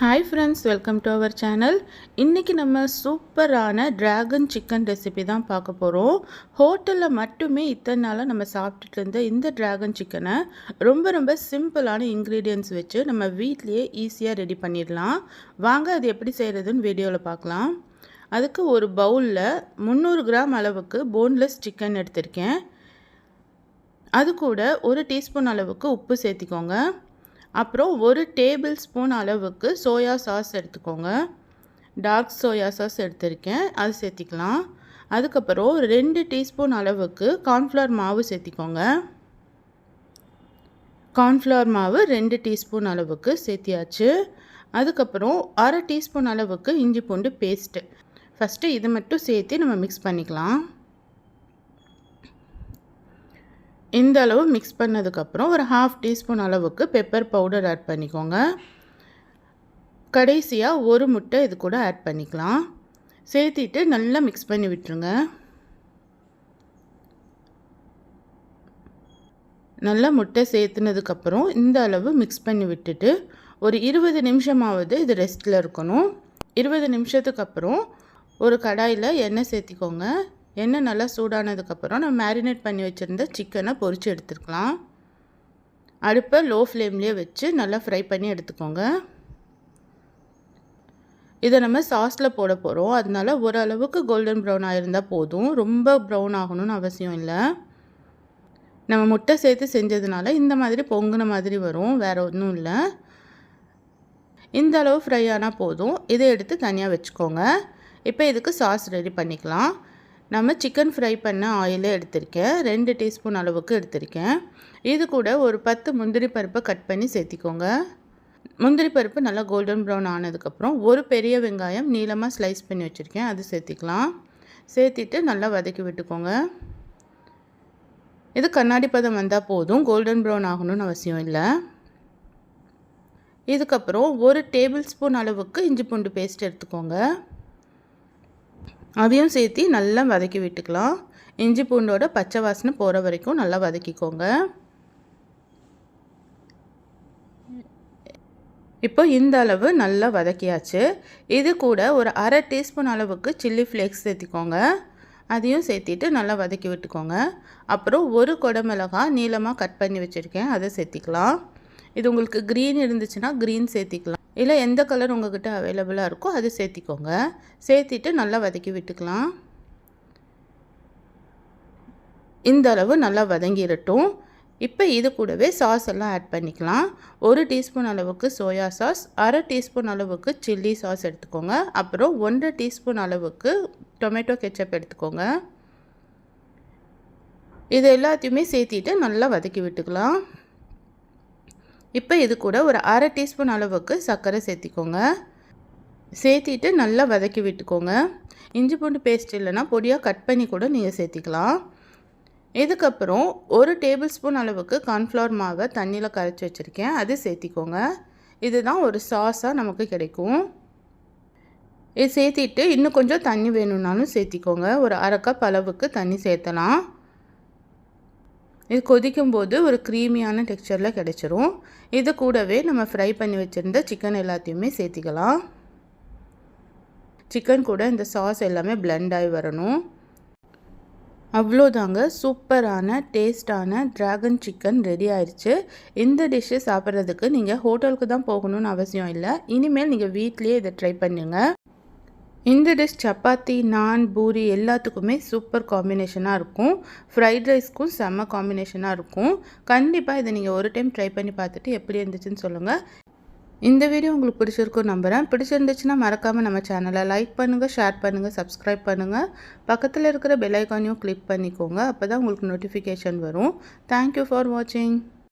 Hi friends welcome to our channel இன்றைக்கி நம்ம சூப்பரான ட்ராகன் சிக்கன் ரெசிபி தான் பார்க்க போகிறோம் ஹோட்டலில் மட்டுமே இத்தனை நாளாக நம்ம சாப்பிட்டுட்டு இருந்த இந்த ட்ராகன் சிக்கனை ரொம்ப ரொம்ப சிம்பிளான இன்க்ரீடியன்ஸ் வச்சு நம்ம வீட்லேயே ஈஸியாக ரெடி பண்ணிடலாம். வாங்க அது எப்படி செய்கிறதுன்னு வீடியோவில் பார்க்கலாம். அதுக்கு ஒரு பவுலில் முந்நூறு கிராம் அளவுக்கு போன்லெஸ் சிக்கன் எடுத்திருக்கேன். அது கூட ஒரு டீஸ்பூன் அளவுக்கு உப்பு சேர்த்திக்கோங்க. அப்புறம் ஒரு டேபிள் ஸ்பூன் அளவுக்கு சோயா சாஸ் எடுத்துக்கோங்க. டார்க் சோயா சாஸ் எடுத்திருக்கேன். அது சேர்த்திக்கலாம். அதுக்கப்புறம் ரெண்டு டீஸ்பூன் அளவுக்கு கார்ன்ஃப்ளவர் மாவு சேர்த்திக்கோங்க. கார்ன்ஃப்ளவர் மாவு ரெண்டு டீஸ்பூன் அளவுக்கு சேர்த்தியாச்சு. அதுக்கப்புறம் அரை டீஸ்பூன் அளவுக்கு இஞ்சி பூண்டு பேஸ்ட்டு. ஃபஸ்ட்டு இது மட்டும் சேர்த்து நம்ம மிக்ஸ் பண்ணிக்கலாம். இந்த அளவு மிக்ஸ் பண்ணதுக்கப்புறம் ஒரு ஹாஃப் டீஸ்பூன் அளவுக்கு பெப்பர் பவுடர் ஆட் பண்ணிக்கோங்க. கடைசியாக ஒரு முட்டை இது கூட ஆட் பண்ணிக்கலாம். சேர்த்திட்டு நல்லா மிக்ஸ் பண்ணி விட்டுருங்க. நல்லா முட்டை சேர்த்துனதுக்கப்புறம் இந்த அளவு மிக்ஸ் பண்ணி விட்டுட்டு ஒரு இருபது நிமிஷமாவது இது ரெஸ்ட்டில் இருக்கணும். இருபது நிமிஷத்துக்கு அப்புறம் ஒரு கடாயில் எண்ணெய் சேர்த்திக்கோங்க. எண்ணெய் நல்லா சூடானதுக்கப்புறம் நம்ம மேரினேட் பண்ணி வச்சுருந்த சிக்கனை பொறிச்சு எடுத்துக்கலாம். அடுப்பை லோ ஃப்ளேம்லேயே வச்சு நல்லா ஃப்ரை பண்ணி எடுத்துக்கோங்க. இதை நம்ம சாஸில் போட போகிறோம் அதனால ஓரளவுக்கு கோல்டன் ப்ரௌன் ஆகிருந்தால் போதும். ரொம்ப ப்ரௌன் ஆகணும்னு அவசியம் இல்லை. நம்ம முட்டை சேர்த்து செஞ்சதுனால இந்த மாதிரி பொங்குன மாதிரி வரும். வேறு ஒன்றும் இல்லை. இந்த அளவு ஃப்ரை ஆனால் போதும். இதை எடுத்து தனியாக வச்சுக்கோங்க. இப்போ இதுக்கு சாஸ் ரெடி பண்ணிக்கலாம். நம்ம சிக்கன் ஃப்ரை பண்ண ஆயிலே எடுத்திருக்கேன். ரெண்டு டீஸ்பூன் அளவுக்கு எடுத்திருக்கேன். இது கூட ஒரு பத்து முந்திரி பருப்பை கட் பண்ணி சேர்த்திக்கோங்க. முந்திரி பருப்பு நல்லா கோல்டன் ப்ரௌன் ஆனதுக்கப்புறம் ஒரு பெரிய வெங்காயம் நீளமாக ஸ்லைஸ் பண்ணி வச்சுருக்கேன். அது சேர்த்திக்கலாம். சேர்த்திட்டு நல்லா வதக்கி விட்டுக்கோங்க. இது கண்ணாடி பதம் வந்தால் போதும். கோல்டன் ப்ரௌன் ஆகணும்னு அவசியம் இல்லை. இதுக்கப்புறம் ஒரு டேபிள் ஸ்பூன் அளவுக்கு இஞ்சி பூண்டு பேஸ்ட் எடுத்துக்கோங்க. அதையும் சேர்த்து நல்லா வதக்கி விட்டுக்கலாம். இஞ்சி பூண்டோட பச்சை வாசனை போகிற வரைக்கும் நல்லா வதக்கிக்கோங்க. இப்போ இந்த அளவு நல்லா வதக்கியாச்சு. இது கூட ஒரு அரை டீஸ்பூன் அளவுக்கு சில்லி ஃப்ளேக்ஸ் சேர்த்திக்கோங்க. அதையும் சேர்த்திட்டு நல்லா வதக்கி விட்டுக்கோங்க. அப்புறம் ஒரு குடமிளகாய் நீளமாக கட் பண்ணி வச்சுருக்கேன். அதை சேர்த்திக்கலாம். இது உங்களுக்கு க்ரீன் இருந்துச்சுன்னா க்ரீன் சேர்த்திக்கலாம். இல்லை எந்த கலர் உங்கள்கிட்ட அவைலபிளாக இருக்கோ அது சேர்த்திக்கோங்க. சேர்த்திட்டு நல்லா வதக்கி விட்டுக்கலாம். இந்த அளவு நல்லா வதங்கிடட்டும் இப்போ இது கூடவே சாஸ் எல்லாம் ஆட் பண்ணிக்கலாம். ஒரு டீஸ்பூன் அளவுக்கு சோயா சாஸ் அரை டீஸ்பூன் அளவுக்கு சில்லி சாஸ் எடுத்துக்கோங்க. அப்புறம் ஒன்றரை டீஸ்பூன் அளவுக்கு டொமேட்டோ கெச்சப் எடுத்துக்கோங்க. இது எல்லாத்தையுமே சேர்த்திட்டு நல்லா வதக்கி விட்டுக்கலாம். இப்போ இது கூட ஒரு அரை டீஸ்பூன் அளவுக்கு சர்க்கரை சேர்த்திக்கோங்க. சேர்த்திட்டு நல்லா வதக்கி விட்டுக்கோங்க. இஞ்சி பூண்டு பேஸ்ட் இல்லைன்னா பொடியாக கட் பண்ணி கூட நீங்கள் சேர்த்திக்கலாம். இதுக்கப்புறம் ஒரு டேபிள் ஸ்பூன் அளவுக்கு கார்ன்ஃப்ளவர் மாவை தண்ணியில் கரைச்சி வச்சுருக்கேன். அது சேர்த்திக்கோங்க. இதுதான் ஒரு சாஸாக நமக்கு கிடைக்கும். இது சேர்த்திட்டு இன்னும் கொஞ்சம் தண்ணி வேணும்னாலும் சேர்த்திக்கோங்க. ஒரு அரை கப் அளவுக்கு தண்ணி சேர்த்தலாம். இது கொதிக்கும் போது ஒரு க்ரீமியான டெக்ஸ்சரில் கிடச்சிரும். இது கூடவே நம்ம ஃப்ரை பண்ணி வச்சுருந்த சிக்கன் எல்லாத்தையுமே சேர்த்திக்கலாம். சிக்கன் கூட இந்த சாஸ் எல்லாமே பிளெண்ட் ஆகி வரணும். அவ்வளோதாங்க சூப்பரான டேஸ்டான ட்ராகன் சிக்கன் ரெடி ஆயிடுச்சு இந்த டிஷ்ஷு சாப்பிட்றதுக்கு நீங்கள் ஹோட்டலுக்கு தான் போகணும்னு அவசியம் இல்லை. இனிமேல் நீங்கள் வீட்லேயே இதை ட்ரை பண்ணுங்கள் இந்த டிஷ் சப்பாத்தி நான் பூரி எல்லாத்துக்குமே சூப்பர் காம்பினேஷனாக இருக்கும். ஃப்ரைட் ரைஸ்க்கும் செம்ம காம்பினேஷனாக இருக்கும். கண்டிப்பாக இதை நீங்கள் ஒரு டைம் ட்ரை பண்ணி பார்த்துட்டு எப்படி இருந்துச்சுன்னு சொல்லுங்கள் இந்த வீடியோ உங்களுக்கு பிடிச்சிருக்கும் நம்புகிறேன் பிடிச்சிருந்துச்சுன்னா மறக்காமல் நம்ம சேனலை லைக் பண்ணுங்கள் ஷேர் பண்ணுங்கள் சப்ஸ்கிரைப் பண்ணுங்கள் பக்கத்தில் இருக்கிற பெல் ஐக்கானையும் கிளிக் பண்ணிக்கோங்க. அப்போ தான் உங்களுக்கு நோட்டிஃபிகேஷன் வரும். தேங்க்யூ ஃபார் வாட்சிங்